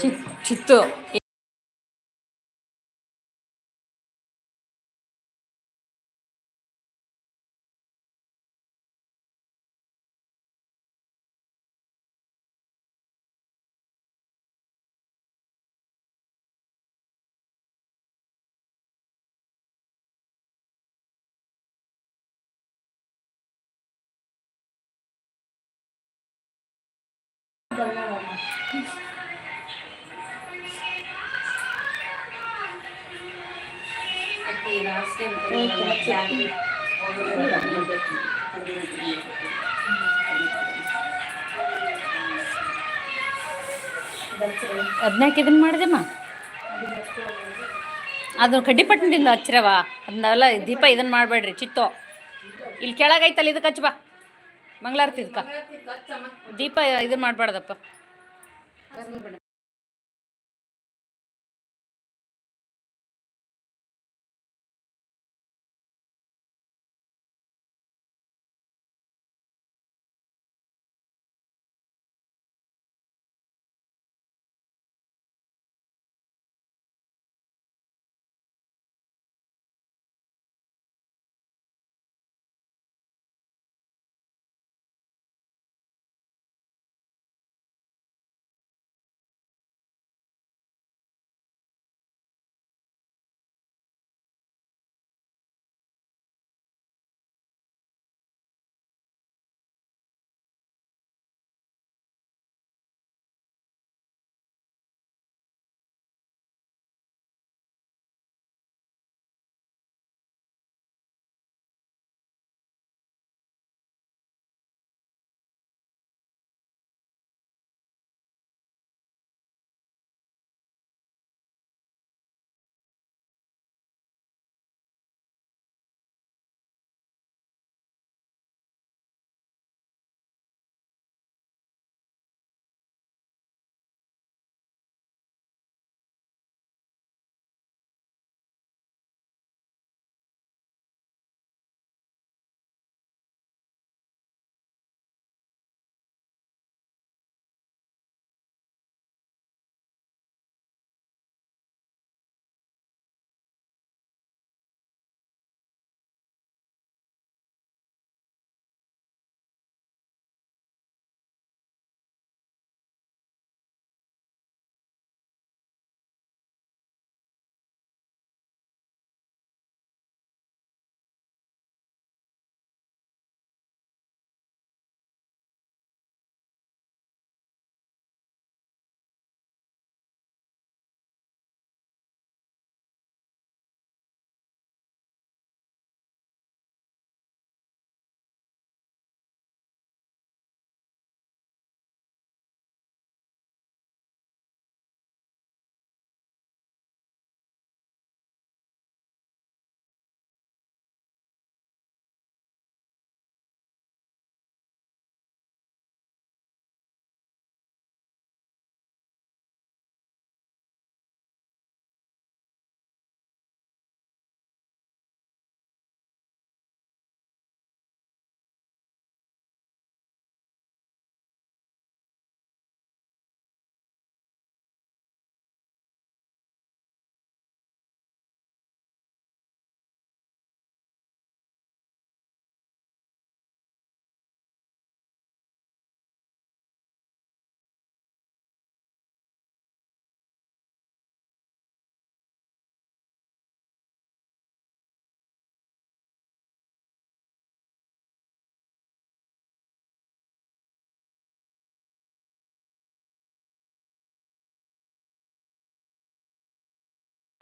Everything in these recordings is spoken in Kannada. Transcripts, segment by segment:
ಚಿತ್ ಚಿತ್ತು ಅದನ್ಯಾಕೆ ಇದನ್ನ ಮಾಡಿದೆಮ್ಮ ಅದು ಕಡ್ಡಿ ಪಟ್ಟಣದಿಂದ ಹಚ್ಚಿರವ. ಅದನ್ನೆಲ್ಲ ದೀಪ ಇದನ್ನ ಮಾಡಬೇಡ್ರಿ, ಚಿತ್ತೋ. ಇಲ್ಲಿ ಕೆಳಗೈತಲ್ಲ ಇದಕ್ಕೆ ಹಚ್ಚ ಬಾ. ಮಂಗಳಾರತಿ ಇದಕ್ಕ. ದೀಪ ಇದನ್ನ ಮಾಡಬಾರ್ದಪ್ಪ.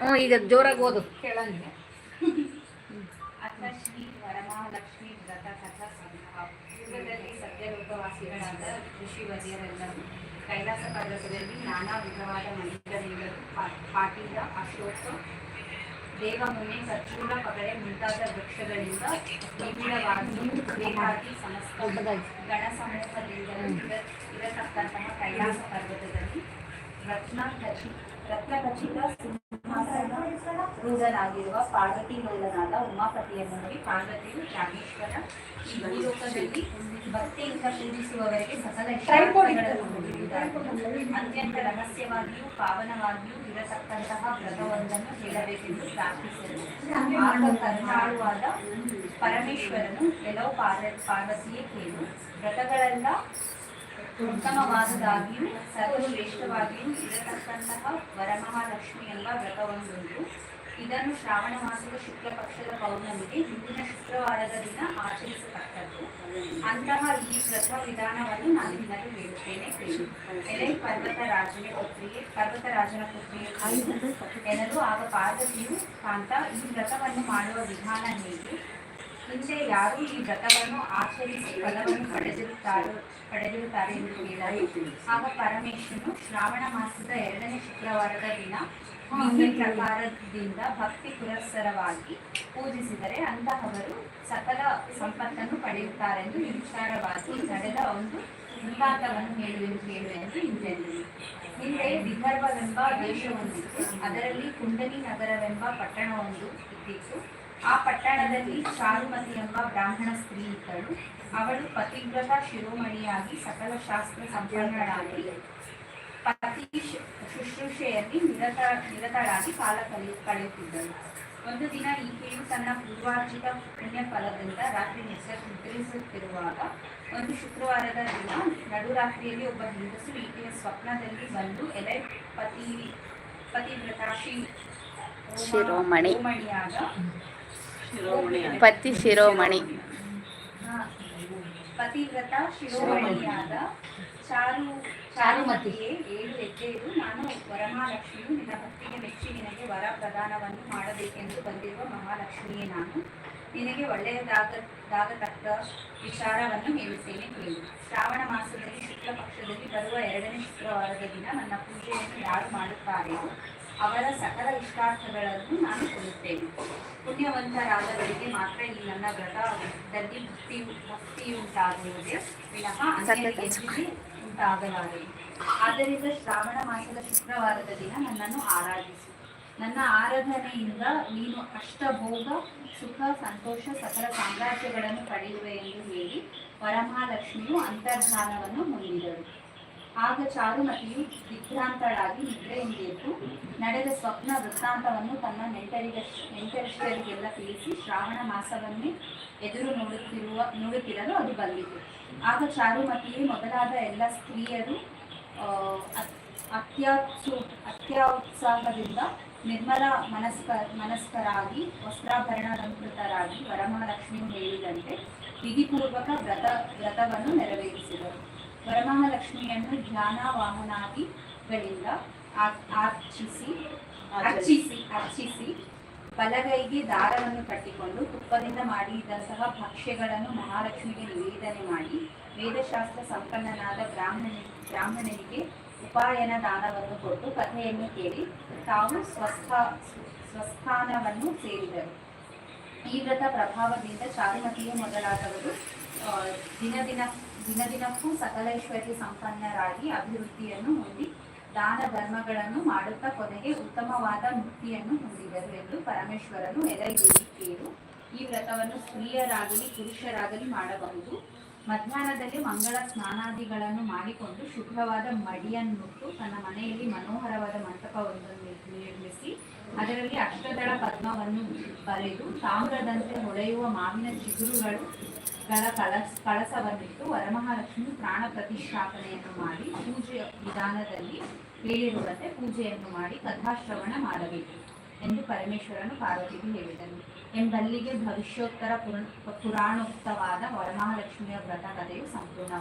ಹ್ಞೂ, ಈಗ ಜೋರಾಗಿ ಓದು. ಕೇಳಂಗೆ. ಅಥ ಶ್ರೀ ವರಮಹಾಲಕ್ಷ್ಮಿ, ವ್ರತ, ಕಥಾ ಸಂಗ್ರಹ ಪೂರ್ವದಲ್ಲಿ ಸತ್ಯಲೋಕವಾಸಿಗಳಾದ ಋಷಿವರ್ಯರೆಲ್ಲರೂ ಕೈಲಾಸ ಪರ್ವತದಲ್ಲಿ ನಾನಾ ವಿಧವಾದ ಮಣಿಗಳಿಂದಲೂ ಪಾಟೀಲ, ಅಶೋಕ, ದೇವಮುನಿ ಕಚ್ಚೂಲ ಪಗಡೆ ಮುಂತಾದ ವೃಕ್ಷಗಳಿಂದ ನಿಬಿಡವಾಗಿ ಬೇಕಾಗಿ ಸಮಸ್ತ ಗಣ ಸಮೂಹದಿಂದ ಇರ- ಇರತಕ್ಕಂತಹ ಕೈಲಾಸ ಪರ್ವತದಲ್ಲಿ ರತ್ನ ಖಚಿ ರತ್ನ ಖಚಿತ ಸಿಂಹಾಸನ ರೂಢನಾಗಿರುವ ಪಾರ್ವತಿ ಲೋಲನಾದ ಉಮಾಪತಿಯನ್ನು ನೋಡಿ. ಪಾರ್ವತಿಯು ರಾಮೇಶ್ವರ ಈ ಭೂಲೋಕದಲ್ಲಿ ಭಕ್ತಿಯಿಂದ ಪೂಜಿಸುವವರೆಗೆ ಸಕಲ ಅತ್ಯಂತ ರಹಸ್ಯವಾಗಿಯೂ ಪಾವನವಾಗಿಯೂ ಇರತಕ್ಕಂತಹ ವ್ರತವೊಂದನ್ನು ಹೇಳಬೇಕೆಂದು ಪ್ರಾರ್ಥಿಸಿದರು. ಆಗ ಪರಮೇಶ್ವರನು ಕೆಲವು ಪಾರ್ವ, ಪಾರ್ವತಿಯೇ ಕೇಳು. ವ್ರತಗಳೆಲ್ಲ ಉತ್ತಮವಾದುದಾಗಿಯೂ, ಸರ್ವಶ್ರೇಷ್ಠವಾಗಿಯೂ ಇರತಕ್ಕಂತಹ ವರಮಹಾಲಕ್ಷ್ಮಿ ಎಂಬ ವ್ರತವೊಂದುಂಟು. ಇದನ್ನು ಶ್ರಾವಣ ಮಾಸದ ಶುಕ್ಲ ಪಕ್ಷದ ಪೌರ್ಣಮಿಗೆ ಹಿಂದಿನ ಶುಕ್ರವಾರದ ದಿನ ಆಚರಿಸತಕ್ಕದ್ದು. ಅಂತಹ ಈ ವ್ರತ ವಿಧಾನವನ್ನು ನಾನು ನಿಮಗೆ ಹೇಳುತ್ತೇನೆ. ಎಲೆ ಪರ್ವತ ರಾಜನ ಪುತ್ರಿಯೇ ಪರ್ವತ ರಾಜನ ಪುತ್ರಿಯೇ. ಎನ್ನಲು ಆಗ ಪಾರ್ವತಿಯು ಕಾಂತ, ಈ ವ್ರತವನ್ನು ಮಾಡುವ ವಿಧಾನ ಹೇಗೆ? ಹಿಂದೆ ಯಾರು ಈ ವ್ರತವನ್ನು ಆಚರಿಸಿ ಫಲವನ್ನು ಪಡೆದಿರುತ್ತಾರೋ ಪಡೆದಿರುತ್ತಾರೆ ಎಂದು ಹೇಳಿದರು ಆಗ ಪರಮೇಶ್ವರನು ಶ್ರಾವಣ ಮಾಸದ ಎರಡನೇ ಶುಕ್ರವಾರದ ದಿನ ಪ್ರಕಾರದಿಂದ ಭಕ್ತಿ ಪುರಸ್ಸರವಾಗಿ ಪೂಜಿಸಿದರೆ ಅಂತಹವರು ಸಕಲ ಸಂಪತ್ತನ್ನು ಪಡೆಯುತ್ತಾರೆಂದು ವಿಚಾರವಾಗಿ ನಡೆದ ಒಂದು ವೃತ್ತಾಂತವನ್ನು ಹೇಳುವೆಂದು ಹೇಳು ಎಂದು ಹಿಂದೆಂದರು ಹಿಂದೆ ವಿದರ್ಭವೆಂಬ ದೇಶವೊಂದಿತ್ತು ಅದರಲ್ಲಿ ಕುಂಡಲಿ ನಗರವೆಂಬ ಪಟ್ಟಣವೊಂದು ಇದ್ದಿತ್ತು. ಆ ಪಟ್ಟಣದಲ್ಲಿ ಚಾರುಮತಿ ಎಂಬ ಬ್ರಾಹ್ಮಣ ಸ್ತ್ರೀ ಇದ್ದಳು ಅವಳು ಪತಿವ್ರತ ಶಿರೋಮಣಿಯಾಗಿ ಸಕಲ ಶಾಸ್ತ್ರ ಸಂಪನ್ನಳಾಗಿ ಪತಿ ಶುಶ್ರೂಷೆಯಲ್ಲಿ ನಿರತ ನಿರತಳಾಗಿ ಕಾಲ ಕಲಿ ಕಳೆಯುತ್ತಿದ್ದಳು ಒಂದು ದಿನ ಈಕೆಯು ತನ್ನ ಪೂರ್ವಾರ್ಜಿತ ಪುಣ್ಯ ಫಲದಿಂದ ರಾತ್ರಿ ನಿದ್ರೆ ನಿದ್ರಿಸುತ್ತಿರುವಾಗ ಒಂದು ಶುಕ್ರವಾರದ ದಿನ ನಡುರಾತ್ರಿಯಲ್ಲಿ ಒಬ್ಬ ಹೆಂಗಸು ಈಕೆಯ ಸ್ವಪ್ನದಲ್ಲಿ ಬಂದು ಎಲೆ ಪತಿ ಪತಿವ್ರತ ಶಿ ಶಿರೋಮಣಿ. ಪತಿ ಶಿರೋಮಣಿ. ಪತಿವ್ರತ ಶಿರೋಮಣಿಯಾದ ಚಾರು ಚಾರುಮತಿ. ಚಾರುಮತಿಯೇ ಏಳು ಹೆಜ್ಜೆಯು ನಾನು ವರಮಹಾಲಕ್ಷ್ಮಿಯು ನಿನ್ನ ಭಕ್ತಿಗೆ ಮೆಚ್ಚಿ ನಿನಗೆ ವರ ಪ್ರದಾನವನ್ನು ಮಾಡಬೇಕೆಂದು ಬಂದಿರುವ ಮಹಾಲಕ್ಷ್ಮಿಯೇ ನಾನು ನಿನಗೆ ಒಳ್ಳೆಯದಾಗದಾಗತಕ್ಕ ವಿಚಾರವನ್ನು ಹೇಳುತ್ತೇನೆ ಕೇಳಿ ಶ್ರಾವಣ ಮಾಸದಲ್ಲಿ ಶುಕ್ಲ ಪಕ್ಷದಲ್ಲಿ ಬರುವ ಎರಡನೇ ಶುಕ್ರವಾರದ ದಿನ ನನ್ನ ಪೂಜೆಯನ್ನು ಯಾರು ಮಾಡುತ್ತಾರೆಯೋ ಅವರ ಸಕಲ ಇಷ್ಟಾರ್ಥಗಳನ್ನು ನಾನು ಕೊಡುತ್ತೇನೆ. ಪುಣ್ಯವಂತರಾದವರಿಗೆ ಮಾತ್ರ ಈ ನನ್ನ ವ್ರತದಲ್ಲಿ ಭಕ್ತಿ ಭಕ್ತಿಯುಂಟಾಗುವುದೇ ವಿನಃ ಅನ್ಯರಿಗೆ ಉಂಟಾಗಲಾರದು. ಆದ್ದರಿಂದ ಶ್ರಾವಣ ಮಾಸದ ಶುಕ್ರವಾರದ ದಿನ ನನ್ನನ್ನು ಆರಾಧಿಸು. ನನ್ನ ಆರಾಧನೆಯಿಂದ ನೀನು ಅಷ್ಟಭೋಗ ಸುಖ ಸಂತೋಷ ಸಕಲ ಸಾಮ್ರಾಜ್ಯಗಳನ್ನು ಪಡೆಯುವೆ ಎಂದು ಹೇಳಿ ವರಮಹಾಲಕ್ಷ್ಮಿಯು ಅಂತರ್ಧಾನವನ್ನು ಹೊಂದಿದಳು ಆಗ ಚಾರುಮತಿಯು ದಿಗ್ಭ್ರಾಂತಳಾಗಿ ನಿದ್ರೆಯಿಂದ ಎದ್ದು ನಡೆದ ಸ್ವಪ್ನ ವೃತ್ತಾಂತವನ್ನು ತನ್ನ ನೆಂಟರಿಗ, ನೆಂಟರಿಷ್ಟರಿಗೆಲ್ಲ ತಿಳಿಸಿ ಶ್ರಾವಣ ಮಾಸವನ್ನೇ ಎದುರು ನೋಡುತ್ತಿರುವ, ನೋಡುತ್ತಿರಲು ಅದು ಬಂದಿತು. ಆಗ ಚಾರುಮತಿಯು ಮೊದಲಾದ ಎಲ್ಲ ಸ್ತ್ರೀಯರು ಅತ್ಯಾತ್ಸು, ಅತ್ಯುತ್ಸಾಹದಿಂದ ನಿರ್ಮಲ ಮನಸ್ಕ, ಮನಸ್ಕರಾಗಿ, ವಸ್ತ್ರಾಭರಣಾಲಂಕೃತರಾಗಿ ವರಮಹಾಲಕ್ಷ್ಮಿಯು ಹೇಳಿದಂತೆ ವಿಧಿಪೂರ್ವಕ ವ್ರತ, ವ್ರತವನ್ನು ನೆರವೇರಿಸಿದರು. ವರಮಹಾಲಕ್ಷ್ಮಿಯನ್ನು ಧ್ಯಾನ ವಾಹನಾದಿಗಳಿಂದ ಅರ್ಚಿಸಿ ಅರ್ಚಿಸಿ ಅರ್ಚಿಸಿ ಬಲಗೈಗೆ ದಾರವನ್ನು ಕಟ್ಟಿಕೊಂಡು ತುಪ್ಪದಿಂದ ಮಾಡಿದಂತಹ ಭಕ್ಷ್ಯಗಳನ್ನು ಮಹಾಲಕ್ಷ್ಮಿಗೆ ನಿವೇದನೆ ಮಾಡಿ ವೇದಶಾಸ್ತ್ರ ಸಂಪನ್ನನಾದ ಬ್ರಾಹ್ಮಣ ಬ್ರಾಹ್ಮಣನಿಗೆ ಉಪಾಯನ ದಾನವನ್ನು ಕೊಟ್ಟು ಕಥೆಯನ್ನು ಕೇಳಿ ತಾವು ಸ್ವಸ್ಥ ಸ್ವಸ್ಥಾನವನ್ನು ಸೇರಿದರು. ಈ ವ್ರತ ಪ್ರಭಾವದಿಂದ ಚಾರುಮತಿಯು ಮೊದಲಾದವರು ದಿನ ದಿನ ದಿನ ದಿನಕ್ಕೂ ಸಕಲೈಶ್ವರ್ಯ ಸಂಪನ್ನರಾಗಿ ಅಭಿವೃದ್ಧಿಯನ್ನು ಹೊಂದಿ ದಾನ ಧರ್ಮಗಳನ್ನು ಮಾಡುತ್ತಾ ಕೊನೆಗೆ ಉತ್ತಮವಾದ ಮುಕ್ತಿಯನ್ನು ಹೊಂದಿದರು ಎಂದು ಪರಮೇಶ್ವರನು ಕೇಳು. ಈ ವ್ರತವನ್ನು ಸ್ತ್ರೀಯರಾಗಲಿ ಪುರುಷರಾಗಲಿ ಮಾಡಬಹುದು. ಮಧ್ಯಾಹ್ನದಲ್ಲಿ ಮಂಗಳ ಸ್ನಾನಾದಿಗಳನ್ನು ಮಾಡಿಕೊಂಡು ಶುಭ್ರವಾದ ಮಡಿಯನ್ನುಟ್ಟು ತನ್ನ ಮನೆಯಲ್ಲಿ ಮನೋಹರವಾದ ಮಂಟಪವೊಂದನ್ನು ನಿರ್- ನಿರ್ಮಿಸಿ, ಅದರಲ್ಲಿ ಅಷ್ಟದಳ ಪದ್ಮವನ್ನು ಬರೆದು ತಾಮ್ರದಂತೆ ಹೊಳೆಯುವ ಮಾವಿನ ಚಿಗುರುಗಳು ಗಳ ಕಳಸ, ಕಳಸವನ್ನಿಟ್ಟು ವರಮಹಾಲಕ್ಷ್ಮಿ ಪ್ರಾಣ ಪ್ರತಿಷ್ಠಾಪನೆಯನ್ನು ಮಾಡಿ ಪೂಜೆಯ ವಿಧಾನದಲ್ಲಿ ಹೇಳಿರುವಂತೆ ಪೂಜೆಯನ್ನು ಮಾಡಿ ಕಥಾಶ್ರವಣ ಮಾಡಬೇಕು. ಎಂದು ಪರಮೇಶ್ವರನು ಪಾರ್ವತಿಗೆ ಹೇಳಿದನು ಎಂಬಲ್ಲಿಗೆ ಭವಿಷ್ಯೋತ್ತರ ಪುರ ಪುರಾಣೋಕ್ತವಾದ ವರಮಹಾಲಕ್ಷ್ಮಿಯ ವ್ರತ ಕಥೆಯು ಸಂಪೂರ್ಣ